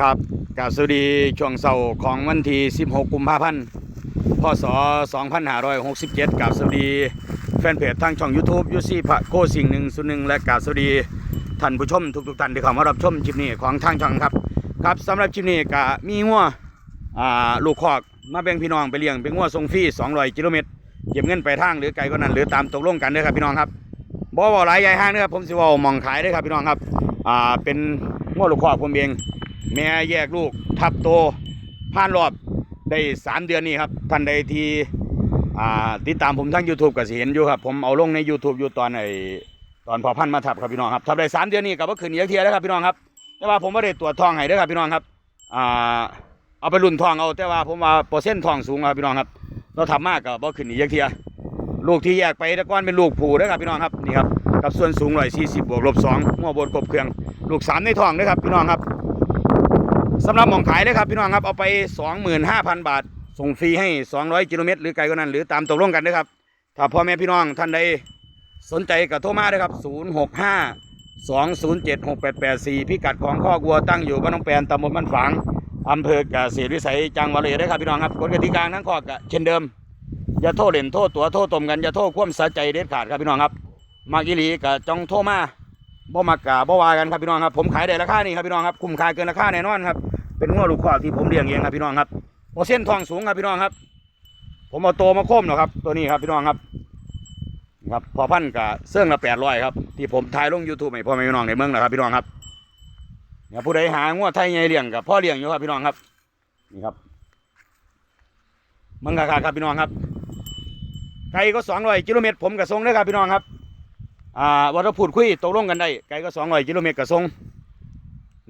ครับกาสวัสดีช่วงเสาร์ของวันที่ 16 กุมภาพันธ์ พศ 2567กาสวัสดีแฟนเพจทางช่อง YouTube ยูซี่พระโคสิ่งหนึ่งสุดหนึ่งและกาสวัสดีท่านผู้ชมทุกๆท่านที่เข้ามารับชมคลิปนี้ของทางช่องครับ ครับสำหรับคลิปนี้ก็มีงัวอ่าลูกคอกมาแบ่งพี่น้องไปเลี้ยงเป็นงัวทรงฟรี200กิโลเมตรเก็บเงินไปทางหรือไกลกว่านั้นหรือตามตกลงกันเด้อครับพี่น้องครับบ่บ่หลายใหญ่ห้างเด้อครับผมสิว่ามองขายเด้อครับพี่น้องครับอ่าเป็นงัวลูกคอกผมเอง แม่แยกลูกทับโตผ่านรอบได้สามเดือนนี้ครับท่านใดที่ติดตามผมทาง YouTube ก็สิเห็นอยู่ครับ ผมเอาลงใน YouTube อยู่ตอนไอตอนพอพันมาทับครับพี่น้องครับทับได้สามเดือนนี้ก็บ่ขึ้นอีกเทียแล้วครับพี่น้องครับ แต่ว่าผมไม่ได้ตรวจทองให้ด้อครับพี่น้องครับอ่าเอาไปรุ่นทองเอาแต่ว่าผมว่าเปอร์เซ็นต์ทองสูงครับพี่น้องครับ เราทำมากก็บ่ขึ้นอีกเทียลูกที่แยกไปต่ก่อนเป็นลูกผูด้อครับพี่น้องครับนี่ครับกับส่วนสูง140บบวกลบ2หัวบนกบเครื่อง ลูกสามในทองเด้อครับพี่น้องครับ สำหรับหมองขายเลยครับพี่น้องครับเอาไป 25,000 บาท ส่งฟรีให้ 200 กิโลเมตรหรือไกลกว่านั้น หรือตามตกลงกันนะครับ ถ้าพ่อแม่พี่น้องท่านใดสนใจก็โทรมาเลยครับ 065 207 6884 พิกัดของข้อกัวตั้งอยู่บ้านน้องแปนตำบลบ้านฝางอำเภอกเกษตรวิสัยจังหวัดเลยได้ครับพี่น้องครับกฎกติกาทั้งข้อกเช่นเดิม อย่าโทษเล่นโทษตัวโทษตมกันอย่าโทษความสะใจเด็ดขาดครับพี่น้องครับ มากิลีก็จองโทรมา บ่มากะบ่วากันครับพี่น้องครับผมขายได้ราคานี้ครับพี่น้องครับคุ้มค่าเกินราคาแน่นอนครับเป็นงัวลูกคอกที่ผมเลี้ยงเองครับพี่น้องครับโอเส้นทองสูงครับพี่น้องครับ ผมเอาโตมาโค้มเนาะครับ ตัวนี้ครับพี่น้องครับครับพอพันกับเสื่องละแปดร้อยครับที่ผมถ่ายลงยูทูบให้พ่อแม่พี่น้องในเมืองนะครับพี่น้องครับเนี่ยผู้ใดหางัวไทยไงเลี้ยงกับพ่อเลี้ยงอยู่ครับพี่น้องครับนี่ครับมืองคาคาครับพี่น้องครับไกลก็สองร้อยกิโลเมตรผมกับทรงเลยครับพี่น้องครับ อ่าวัตพูดคุยตกลงกันได้ไกลก็สองร้อยกิโลเมตรกระทรง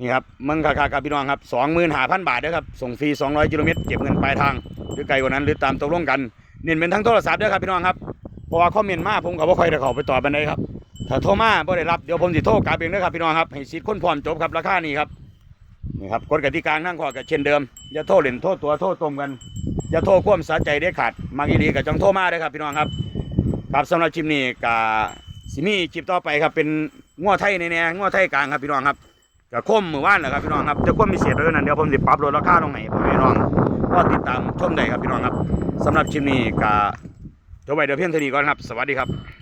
นี่ครับมืองคาคาครับพี่น้องครับสองหมื่นห้าพันบาทนะครับส่งฟรีสองร้อยกิโลเมตรเก็บเงินปลายทางหรือไกลกว่านั้นหรือตามตกลงกันเน้นเป็นทั้งโทรศัพท์ด้วยครับพี่น้องครับเพราะว่าคอมเมนต์มาผมก็บ่ค่อยได้เข้าไปตอบบันไดครับถ้าโทรมาบ่ได้รับเดี๋ยวผมสิโทรกลับเองนะครับพี่น้องครับให้สิทธิ์คนพร้อมจบครับราคานี้ครับนี่ครับกฎกติกาทั้งข้อก็เช่นเดิมอย่าโทษเล่นโทษตัวโทษตรงกันอย่าโทษความสะใจได้ขาดมากีรีกับจังโทรมาได้ครับพี่น้องครับครับสำหรับชิมนี้กา สิมีคลิปต่อไปครับเป็นง้อไทยในแน่ง้อไทยกลางครับพี่น้องครับจะคมมือว่านเหรอครับพี่น้องครับจะคมมีเศษเลยนั่นเดี๋ยวผมจะปรับลดราคาลงไหนพ่อแม่พี่น้องก็ติดตามชมได้ครับพี่น้องครับสำหรับคลิปนี้กาจบไปเดี๋ยวเพียงเท่านี้ก่อนครับ สวัสดีครับ